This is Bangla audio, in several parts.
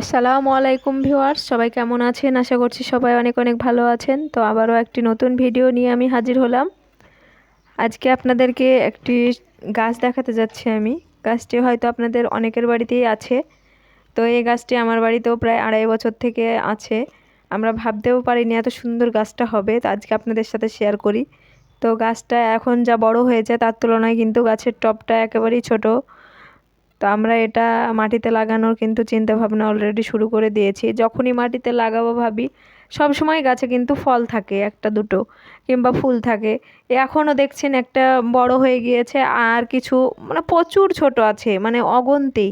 আসসালামু আলাইকুম ভিউয়ার্স, সবাই কেমন আছেন? আশা করছি সবাই অনেক অনেক ভালো আছেন। তো আবারও একটি নতুন ভিডিও নিয়ে আমি হাজির হলাম। আজকে আপনাদেরকে একটি গাছ দেখাতে যাচ্ছি আমি। গাছটি হয়তো আপনাদের অনেকের বাড়িতেই আছে। তো এই গাছটি আমার বাড়িতেও প্রায় আড়াই বছর থেকে আছে। আমরা ভাবতেও পারিনি এত সুন্দর গাছটা হবে। তো আজকে আপনাদের সাথে শেয়ার করি। তো গাছটা এখন যা বড় হয়েছে তার তুলনায় কিন্তু গাছের টপটা একেবারেই ছোট। তো আমরা এটা মাটিতে লাগানোর কিন্তু চিন্তা ভাবনা অলরেডি শুরু করে দিয়েছি। যখনই মাটিতে লাগাবো ভাবি, সব সময় গাছে কিন্তু ফল থাকে, একটা দুটো, কিংবা ফুল থাকে। এখনও দেখছেন একটা বড় হয়ে গিয়েছে, আর কিছু মানে প্রচুর ছোট আছে মানে অগন্তি।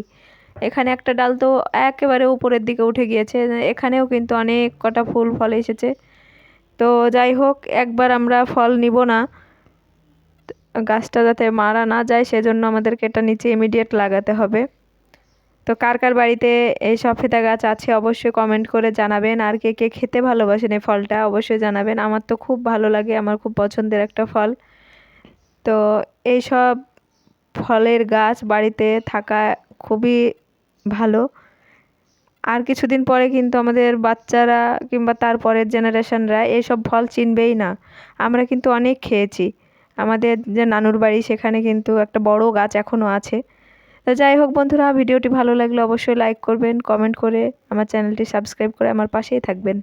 এখানে একটা ডাল তো একেবারে উপরের দিকে উঠে গিয়েছে, এখানেও কিন্তু অনেক কটা ফুল, ফল এসেছে। তো যাই হোক, একবার আমরা ফল নিব না। গাছটা যাতে মারা না যায়, সেজন্য আমাদেরকে এটা নিচে ইমিডিয়েট লাগাতে হবে। তো কার কার বাড়িতে এই সফেদা গাছ আছে, অবশ্যই কমেন্ট করে জানাবেন। আর কে কে খেতে ভালোবাসেন এই ফলটা, অবশ্যই জানাবেন। আমার তো খুব ভালো লাগে, আমার খুব পছন্দের একটা ফল। তো এই সব ফলের গাছ বাড়িতে থাকা খুবই ভালো। আর কিছুদিন পরে কিন্তু আমাদের বাচ্চারা কিংবা তারপরের জেনারেশনরা এইসব ফল চিনবেই না। আমরা কিন্তু অনেক খেয়েছি। আমাদের যে নানুর বাড়ি সেখানে কিন্তু একটা বড় গাছ এখনও আছে। তো যাই হোক বন্ধুরা, ভিডিওটি ভালো লাগলে অবশ্যই লাইক করবেন কমেন্ট করে আমার চ্যানেলটি সাবস্ক্রাইব করে আমার পাশেই থাকবেন।